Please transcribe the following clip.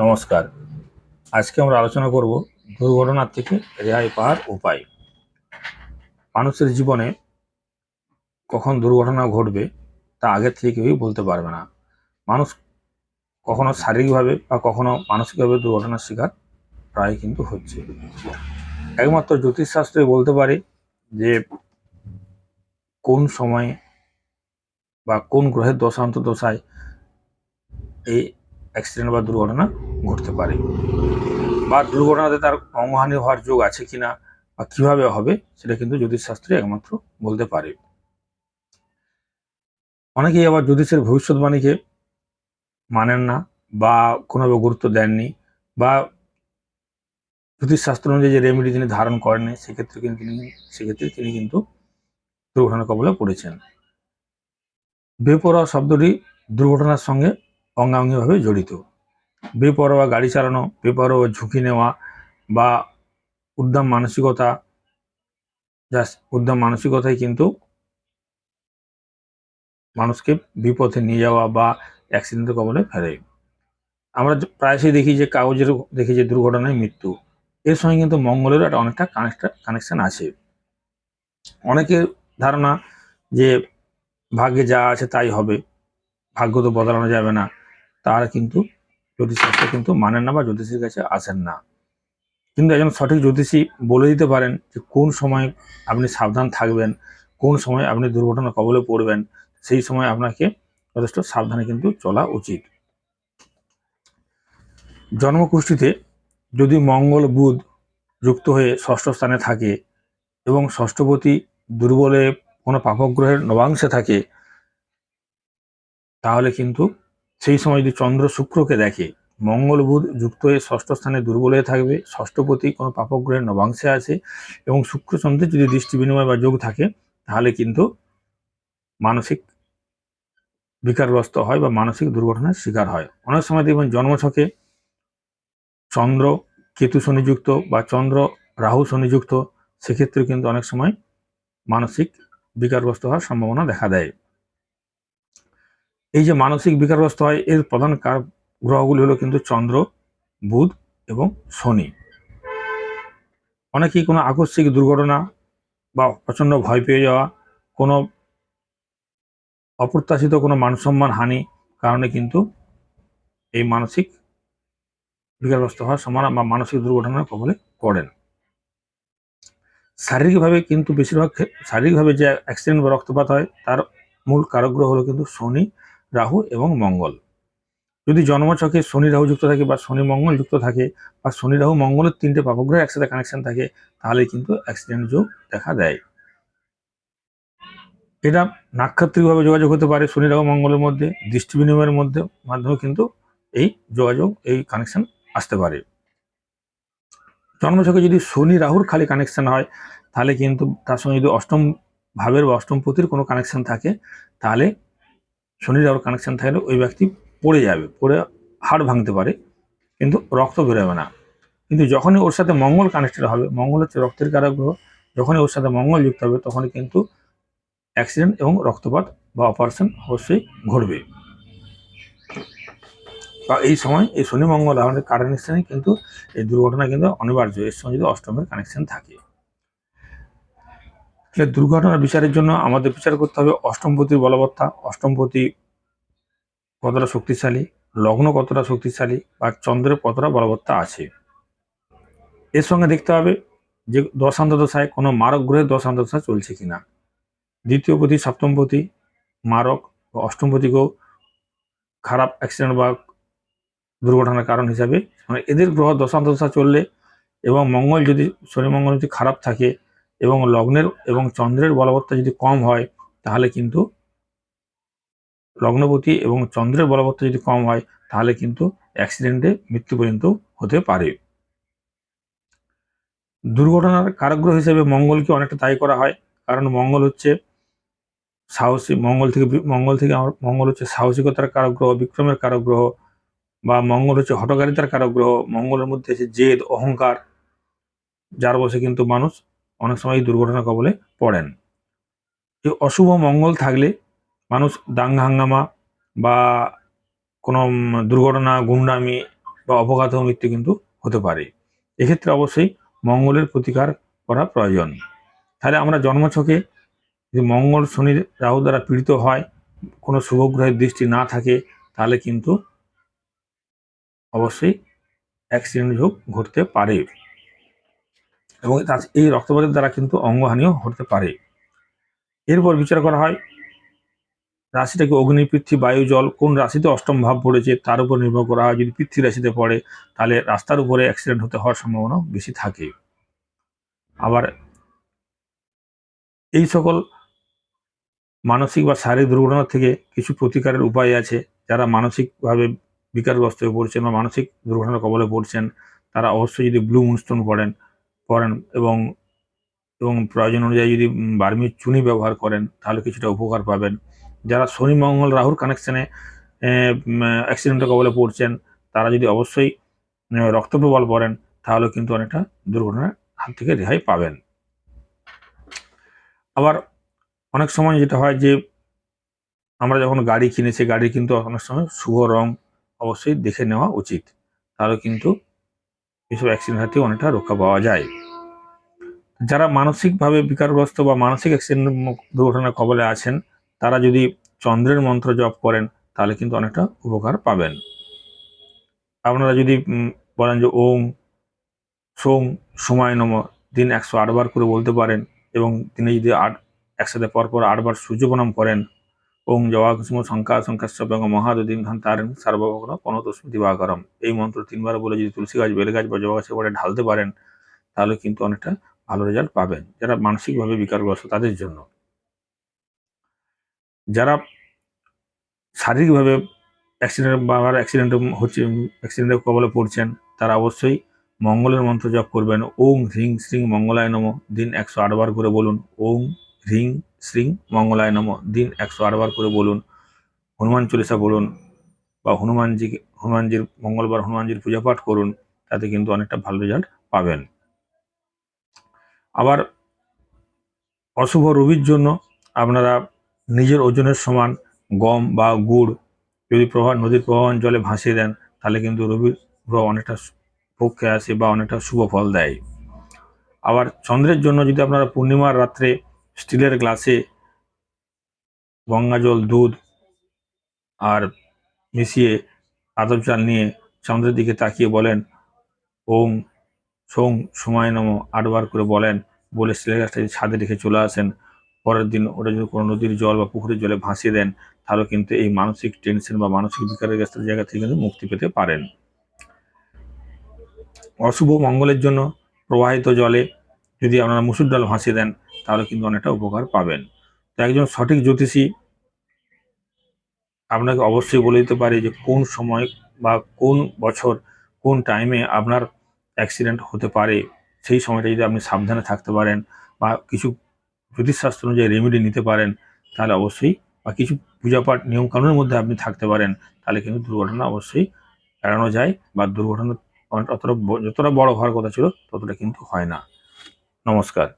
নমস্কার। আজকে আমরা আলোচনা করব দুর্ঘটনার থেকে রেহাই পাওয়ার উপায়। মানুষের জীবনে কখন দুর্ঘটনা ঘটবে তা আগের থেকে কেউই বলতে পারবে না। মানুষ কখনো শারীরিকভাবে বা কখনো মানসিকভাবে দুর্ঘটনার শিকার প্রায় কিন্তু হচ্ছে। একমাত্র জ্যোতিষশাস্ত্রে বলতে পারে যে কোন সময়ে বা কোন গ্রহের দশান্ত দশায় এই অ্যাক্সিডেন্ট বা দুর্ঘটনা ঘটতে পারে। বা দুর্ঘটনাতে তার অঙ্গহানি হওয়ার যোগ আছে কিনা বা কীভাবে হবে, সেটা কিন্তু জ্যোতিষশাস্ত্রে একমাত্র বলতে পারে। অনেকেই আবার জ্যোতিষের ভবিষ্যৎবাণীকে মানেন না বা কোনোভাবে গুরুত্ব দেননি বা জ্যোতিষশাস্ত্র অনুযায়ী যে রেমেডি তিনি ধারণ করেননি সেক্ষেত্রে কিন্তু তিনি, সেক্ষেত্রে তিনি কিন্তু দুর্ঘটনার কবলে পড়েছেন। বেপরোয়া শব্দটি দুর্ঘটনার সঙ্গে অঙ্গাঙ্গিভাবে জড়িত। বেপরোয়া গাড়ি চালানো, বেপরোয়া ঝুঁকি নেওয়া বা উদ্যম মানসিকতা, যা উদ্যম মানসিকতাই কিন্তু মানুষকে বিপথে নিয়ে যাওয়া বা অ্যাক্সিডেন্টের কবলে ফেলে। আমরা প্রায়শই দেখি যে কাগজের দেখি যে, দুর্ঘটনায় মৃত্যু। এর সঙ্গে কিন্তু মঙ্গলেরও একটা অনেকটা কানেকশন আছে। অনেকের ধারণা যে, ভাগ্যে যা আছে তাই হবে। ভাগ্য তো বদলানো যাবে না। তারা কিন্তু জ্যোতিষশাস্ত্র কিন্তু মানেন না বা জ্যোতিষীর কাছে আসেন না। কিন্তু একজন সঠিক জ্যোতিষী বলে দিতে পারেন যে কোন সময় আপনি সাবধান থাকবেন, কোন সময় আপনি দুর্ঘটনা কবলে পড়বেন, সেই সময় আপনাকে যথেষ্ট সাবধানে কিন্তু চলা উচিত। জন্মকুষ্ঠিতে যদি মঙ্গল, বুধ যুক্ত হয়ে ষষ্ঠ স্থানে থাকে এবং ষষ্ঠপতি দুর্বলে কোনো পাপগ্রহের নবাংশে থাকে, তাহলে কিন্তু সেই সময় যদি চন্দ্র শুক্রকে দেখে, মঙ্গল বুধ যুক্ত হয়ে ষষ্ঠ স্থানে দুর্বল হয়ে থাকবে, ষষ্ঠপতি কোনো পাপগ্রহের নবাংশে আছে, এবং শুক্র চন্দ্রের যদি দৃষ্টি বিনিময় বা যোগ থাকে, তাহলে কিন্তু মানসিক বিকারগ্রস্ত হয় বা মানসিক দুর্ঘটনার শিকার হয়। অনেক সময় দেখবেন জন্মছকে চন্দ্র, কেতু শনিযুক্ত বা চন্দ্র, রাহু শনিযুক্ত সেক্ষেত্রে কিন্তু অনেক সময় মানসিক বিকারগ্রস্ত হওয়ার সম্ভাবনা দেখা দেয়। এই যে মানসিক বিকারগ্রস্ত হয়, এর প্রধান কার গ্রহগুলি হলো কিন্তু চন্দ্র, বুধ এবং শনি। অনেকেই কোনো আকস্মিক দুর্ঘটনা বা প্রচণ্ড ভয় পেয়ে যাওয়া, কোনো অপ্রত্যাশিত কোনো মানসম্মান হানি কারণে কিন্তু এই মানসিক বিকারগ্রস্ত হওয়ার সম্ভাবনা বা মানসিক দুর্ঘটনার কবলে পড়েন। শারীরিকভাবে কিন্তু বেশিরভাগ শারীরিকভাবে যে অ্যাক্সিডেন্ট বা রক্তপাত হয়, তার মূল কারগ্রহ হলো কিন্তু শনি রাহু এবং মঙ্গল। যদি জন্মছকে শনি রাহু যুক্ত থাকে বা শনি মঙ্গল যুক্ত থাকে বা শনি রাহু মঙ্গলের তিনটে পাপগ্রহ একসাথে কানেকশন থাকে, তাহলে কিন্তু অ্যাক্সিডেন্ট যোগ দেখা দেয়। এটা নাক্ষত্রিকভাবে যোগাযোগ হতে পারে শনি রাহু মঙ্গলের মধ্যে, দৃষ্টি বিনিময়ের মধ্যে মাধ্যমে কিন্তু এই যোগাযোগ, এই কানেকশন আসতে পারে। জন্মছকে যদি শনি রাহুর খালি কানেকশন হয়, তাহলে কিন্তু তার সঙ্গে যদি অষ্টম ভাবের বা অষ্টম পতির কোনো কানেকশন থাকে, তাহলে শনি রাহুর কানেকশন থাকলে ওই ব্যক্তি পড়ে যাবে, পড়ে হাড় ভাঙতে পারে, কিন্তু রক্ত বেরোবে না। কিন্তু যখনই ওর সাথে মঙ্গল কানেক্টেড হবে, মঙ্গল হচ্ছে রক্তের কারক গ্রহ, যখনই ওর সাথে মঙ্গল যুক্ত হবে, তখনই কিন্তু অ্যাক্সিডেন্ট এবং রক্তপাত বা অপারেশন অবশ্যই ঘটবে। বা এই সময় এই শনি, মঙ্গল আমাদের কানেকশনে কিন্তু এই দুর্ঘটনা কিন্তু অনিবার্য, এর সঙ্গে যদি অষ্টমের কানেকশন থাকে। তাহলে দুর্ঘটনার বিচারের জন্য আমাদের বিচার করতে হবে অষ্টমপতির বলবত্তা। অষ্টমপতি কতটা শক্তিশালী? লগ্ন কতটা শক্তিশালী? বা চন্দ্রের কতটা বলবত্তা আছে? এর সঙ্গে দেখতে হবে যে দশান্ত দশায় কোনো মারক গ্রহের দশান্ত দশা চলছে কিনা। দ্বিতীয় পতি সপ্তমপতি, মারক বা অষ্টমপতিকেও খারাপ অ্যাক্সিডেন্ট বা দুর্ঘটনার কারণ হিসাবে। মানে এদের গ্রহ দশান্ত দশা চললে এবং মঙ্গল যদি, শনি মঙ্গল যদি খারাপ থাকে এবং লগ্নের এবং চন্দ্রের বলবত্তা যদি কম হয়, তাহলে কিন্তু লগ্নপতি এবং চন্দ্রের বলবত্তা যদি কম হয়, তাহলে কিন্তু অ্যাক্সিডেন্টে মৃত্যু পর্যন্ত হতে পারে। দুর্ঘটনার কারগ্রহ হিসেবে মঙ্গলকে অনেকটা দায়ী করা হয়। কারণ মঙ্গল হচ্ছে সাহসী, মঙ্গল থেকে মঙ্গল থেকে আমার মঙ্গল হচ্ছে সাহসিকতার কারক গ্রহ বিক্রমের কারক গ্রহ বা মঙ্গল হচ্ছে হটকারিতার কারক গ্রহ মঙ্গলের মধ্যে আছে জেদ, অহংকার, যার বসে কিন্তু মানুষ অনেক সময় দুর্ঘটনা কবলে পড়েন। এই অশুভ মঙ্গল থাকলে মানুষ দাঙ্গা হাঙ্গামা বা কোনো দুর্ঘটনা গুন্ডামি বা অপঘাত মৃত্যু কিন্তু হতে পারে। এক্ষেত্রে অবশ্যই মঙ্গলের প্রতিকার করা প্রয়োজন। তাহলে আমরা জন্মছকে যদি মঙ্গল শনির রাহু দ্বারা পীড়িত হয়, কোনো শুভগ্রহের দৃষ্টি না থাকে, তাহলে কিন্তু অবশ্যই অ্যাক্সিডেন্ট যোগ ঘটতে পারে। এবং এই রক্তপাতের দ্বারা কিন্তু অঙ্গহানিও হতে পারে। এরপর বিচার করা হয়, রাশিটাকে অগ্নি, পৃথ্বী, বায়ু, জল, কোন রাশিতে অষ্টম ভাব পড়েছে তার উপর নির্ভর করা হয়। যদি পৃথ্বী রাশিতে পড়ে, তাহলে রাস্তার উপরে অ্যাক্সিডেন্ট হতে হওয়ার সম্ভাবনা বেশি থাকে। আবার এই সকল মানসিক বা শারীরিক দুর্ঘটনা থেকে কিছু প্রতিকারের উপায় আছে। যারা মানসিকভাবে বিকারগ্রস্ত হয়ে পড়ছেন বা মানসিক দুর্ঘটনার কবলে পড়ছেন, তারা অবশ্যই যদি ব্লু মুনস্টোন পড়েন পড়েন এবং এবং প্রয়োজন অনুযায়ী যদি বার্মির চুনি ব্যবহার করেন, তাহলে কিছুটা উপকার পাবেন। যারা শনি, মঙ্গল, রাহুর কানেকশানে অ্যাক্সিডেন্টের কবলে পড়ছেন, তারা যদি অবশ্যই রক্ত রক্তপ্রবাল পড়েন, তাহলে কিন্তু অনেকটা দুর্ঘটনার হাত থেকে রেহাই পাবেন। আবার অনেক সময় যেটা হয় যে, আমরা যখন গাড়ি কিনি সেই গাড়ি কিন্তু অনেক সময় শুভ রং অবশ্যই দেখে নেওয়া উচিত। তাহলে কিন্তু এসব অ্যাক্সিডেন্ট হাতে অনেকটা রক্ষা পাওয়া যায়। যারা মানসিকভাবে বিকারগ্রস্ত বা মানসিক অ্যাক্সিডেন্ট দুর্ঘটনার কবলে আছেন, তারা যদি চন্দ্রের মন্ত্র জপ করেন, তাহলে কিন্তু অনেকটা উপকার পাবেন। আপনারা যদি বলেন যে ওম, সোম, সময় নম, দিন একশো আটবার করে বলতে পারেন এবং তিনি যদি আট, একসাথে পরপর আটবার সূর্য প্রণাম করেন ওং জবাকুসুম শঙ্কা শঙ্কাশ্চব্য মহাদিন তারেন সার্বভগ্ন পনতস্মি দিবাকরম। এই মন্ত্র তিনবার বলে যদি তুলসী গাছ, বেলে গাছ বা জবা গাছের পরে ঢালতে পারেন, তাহলে কিন্তু অনেকটা ভালো রেজাল্ট পাবেন। যারা মানসিকভাবে বিকারগ্রস্ত তাদের জন্য। যারা শারীরিকভাবে অ্যাক্সিডেন্ট বা অ্যাক্সিডেন্ট হচ্ছে অ্যাক্সিডেন্টের কবলে পড়ছেন, তারা অবশ্যই মঙ্গলের মন্ত্র জপ করবেন। ওং হ্রিং শ্রিং মঙ্গলায় নম। দিন একশো আটবার করে বলুন, ওং হ্রিং শ্রিং মঙ্গলায় নম। দিন একশো আটবার করে বলুন, হনুমান চল্লিশা বলুন বা হনুমানজি, হনুমানজির মঙ্গলবার হনুমানজির পূজা পাঠ করুন, তাতে কিন্তু অনেকটা ভালো রেজাল্ট পাবেন। আবার অশুভ রবির জন্য আপনারা নিজের ওজনের সমান গম বা গুড় যদি প্রবাহ, নদীর প্রবাহমান জলে ভাসিয়ে দেন, তাহলে কিন্তু রবির গ্রহ অনেকটা পক্ষে আসে বা অনেকটা শুভ ফল দেয়। আবার চন্দ্রের জন্য যদি আপনারা পূর্ণিমার রাত্রে স্টিলের গ্লাসে গঙ্গা জল দুধ আর মিশিয়ে আদব চাল নিয়ে চন্দ্রের দিকে তাকিয়ে বলেন, ওম সোং সময় নম আটবার করে বলেন বলে স্টিলের গ্লাসটা যদি ছাদে রেখে চলে আসেন, পরের দিন ওটা যদি কোনো নদীর জল বা পুকুরের জলে ভাসিয়ে দেন, তাহলে কিন্তু এই মানসিক টেনশন বা মানসিক বিকারের গ্রস্তের জায়গা থেকে কিন্তু মুক্তি পেতে পারেন। অশুভ মঙ্গলের জন্য প্রবাহিত জলে যদি আপনারা মুসুর ডাল ভাসিয়ে দেন তাহলে কিন্তু অনেকটা উপকার পাবেন। তো একজন সঠিক জ্যোতিষী আপনাকে অবশ্যই বলে দিতে পারে যে কোন সময় বা কোন বছর কোন টাইমে আপনার অ্যাক্সিডেন্ট হতে পারে। সেই সময়টা যদি আপনি সাবধানে থাকতে পারেন বা কিছু জ্যোতিষশাস্ত্র অনুযায়ী রেমেডি নিতে পারেন, তাহলে অবশ্যই বা কিছু পূজাপাঠ নিয়মকানুনের মধ্যে আপনি থাকতে পারেন, তাহলে কিন্তু দুর্ঘটনা অবশ্যই এড়ানো যায় বা দুর্ঘটনা অতটা যতটা বড় হওয়ার কথা ছিল ততটা কিন্তু হয় না। নমস্কার।